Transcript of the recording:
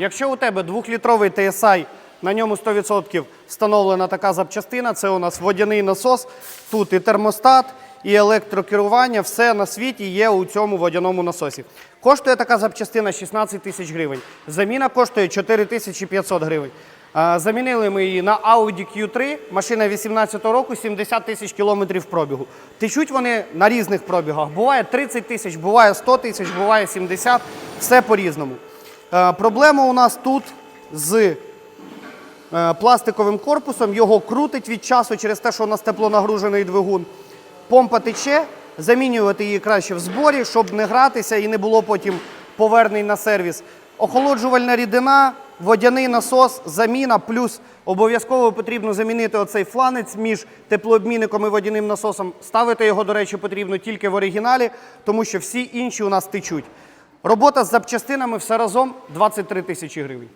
Якщо у тебе 2-літровий TSI, на ньому 100% встановлена така запчастина, це у нас водяний насос, тут і термостат, і електрокерування, все на світі є у цьому водяному насосі. Коштує така запчастина 16 тисяч гривень. Заміна коштує 4 тисячі 500 гривень. Замінили ми її на Audi Q3, машина 18 року, 70 тисяч кілометрів пробігу. Течуть вони на різних пробігах. Буває 30 тисяч, буває 100 тисяч, буває 70, все по-різному. Е, Проблема у нас тут з е, пластиковим корпусом, його крутить від часу через те, що у нас теплонагружений двигун. Помпа тече, замінювати її краще в зборі, щоб не гратися і не було потім повернень на сервіс. Охолоджувальна рідина, водяний насос, заміна, плюс обов'язково потрібно замінити оцей фланець між теплообмінником і водяним насосом. Ставити його, до речі, потрібно тільки в оригіналі, тому що всі інші у нас течуть. Робота з запчастинами все разом 23 тисячі гривень.